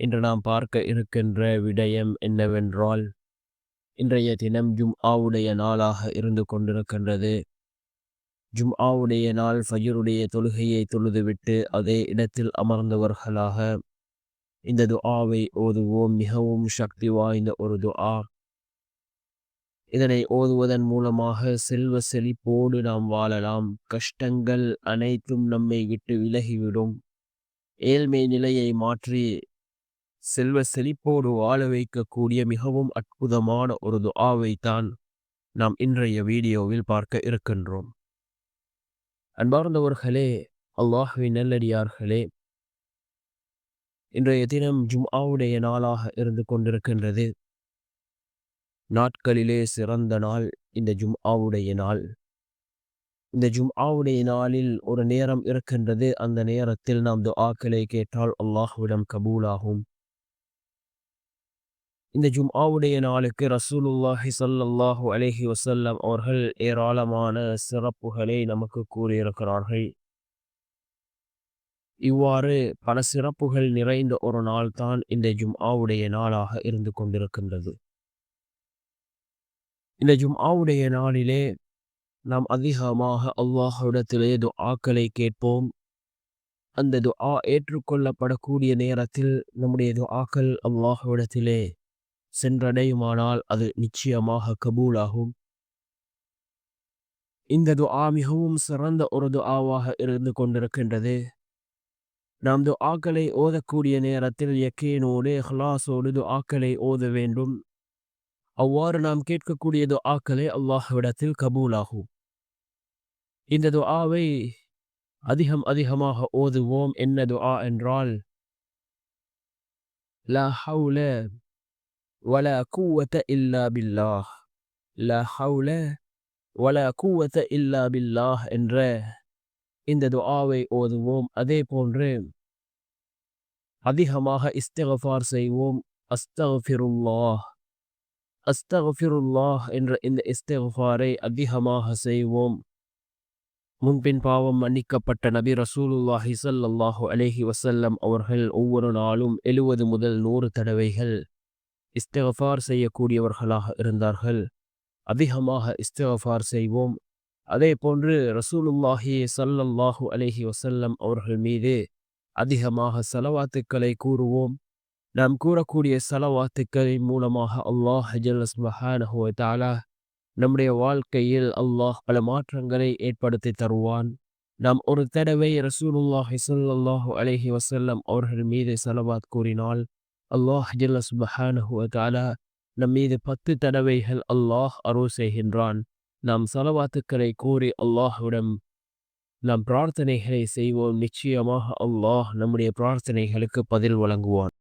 இன்று நாம் பார்க்க இருக்கின்ற விடயம் என்னவென்றால் இன்றைய தினம் ஜும் ஆவுடைய நாளாக இருந்து கொண்டிருக்கின்றது. ஜும் ஆவுடைய நாள் ஃபஜருடைய தொழுகையை தொழுதுவிட்டு அதே இடத்தில் அமர்ந்தவர்களாக இந்த துஆவை ஓதுவோம். மிகவும் சக்தி வாய்ந்த ஒரு துஆ. இதனை ஓதுவதன் மூலமாக செல்வ செழிப்போடு நாம் வாழலாம். கஷ்டங்கள் அனைத்தும் நம்மை விட்டு விலகிவிடும். ஏழ்மை நிலையை மாற்றி செல்வ செழிப்போடு வாழ வைக்கக்கூடிய மிகவும் அற்புதமான ஒரு துஆவை தான் நாம் இன்றைய வீடியோவில் பார்க்க இருக்கின்றோம். அன்பார்ந்தவர்களே அல்லாஹுவின் நல்லடியார்களே இன்றைய தினம் ஜும்ஆவுடைய நாளாக இருந்து கொண்டிருக்கின்றது. நாட்களிலே சிறந்த நாள் இந்த ஜும்ஆவுடைய நாள். இந்த ஜும்ஆவுடைய நாளில் ஒரு நேரம் இருக்கின்றது. அந்த நேரத்தில் நாம் துஆக்களை கேட்டால் அல்லாஹ்விடம் கபூலாகும். இந்த ஜும்ஆவுடைய நாளுக்கு ரசூலுல்லாஹி சல்லாஹு அலஹி வசல்லம் அவர்கள் ஏராளமான சிறப்புகளை நமக்கு கூறியிருக்கிறார்கள். இவ்வாறு பல சிறப்புகள் நிறைந்த ஒரு நாள் தான் இந்த ஜும்ஆவுடைய நாளாக இருந்து கொண்டிருக்கின்றது. இந்த ஜும்ஆவுடைய நாளிலே நாம் அதிகமாக அல்லாஹுடத்திலே துஆக்களை கேட்போம். அந்த துஆ ஏற்றுக்கொள்ளப்படக்கூடிய நேரத்தில் நம்முடைய துஆக்கள் அல்லாஹுடத்திலே சென்றடையுமானால் அது நிச்சயமாக கபூலாகும். இந்த துஆ மிகவும் சிறந்த ஒரு துஆவாக இருந்து கொண்டிருக்கின்றது. நாம் துஆக்களை ஓதக்கூடிய நேரத்தில் எக்கேனோடு ஹலாஸோடு துஆக்களை ஓத வேண்டும். அவ்வாறு நாம் கேட்கக்கூடிய துஆக்களை அல்லாஹ்விடத்தில் கபூலாகும். இந்த துஆவை அதிகம் அதிகமாக ஓதுவோம். என்ன துஆ என்றால் லா ஹவுல வல கூவத்த இல்லா பில்லாஹ் லா ஹவுல வலா குவத இல்லா பில்லாஹ் என்ற. இந்த துஆவை ஓதுவோம். அதே போன்று அதிகமாக இஸ்தகஃபார் செய்வோம். அஸ்தகஃபிருல்லாஹ் அஸ்தகஃபிருல்லாஹ் என்ற இந்த இஸ்தகஃபாரை அதிகமாக செய்வோம். முன்பின் பாவம் மன்னிக்கப்பட்ட நபி ரசூலுல்லாஹி ஸல்லல்லாஹு அலேஹி வசல்லம் அவர்கள் ஒவ்வொரு நாளும் எழுவது முதல் நூறு தடவைகள் இஸ்தகஃபார் செய்யக்கூடியவர்களாக இருந்தார்கள். அதிகமாக இஸ்தகஃபார் செய்வோம். அதே போன்று ரசூலுல்லாஹி சல்லல்லாஹு அலஹி வசல்லம் அவர்கள் மீது அதிகமாக செலவாத்துக்களை கூறுவோம். நாம் கூறக்கூடிய செலவாத்துக்களின் மூலமாக அல்லாஹ் ஜல்ல சுப்ஹானஹு தாலா நம்முடைய வாழ்க்கையில் அல்லாஹ் பல மாற்றங்களை ஏற்படுத்தி தருவான். நாம் ஒரு தடவை ரசூலுல்லாஹி ஸல்லல்லாஹு அலஹி வசல்லம் அவர்கள் மீது செலவாத் கூறினால் அல்லாஹ் ஜல்ல சுப்ஹானஹு நம் மீது பத்து தடவைகள் அல்லாஹ் அருள் செய்கின்றான். நாம் சலவாத்துக்களை கூறி அல்லாஹ்விடம் நாம் பிரார்த்தனைகளை செய்வோம். நிச்சயமாக அல்லாஹ் நம்முடைய பிரார்த்தனைகளுக்கு பதில் வழங்குவான்.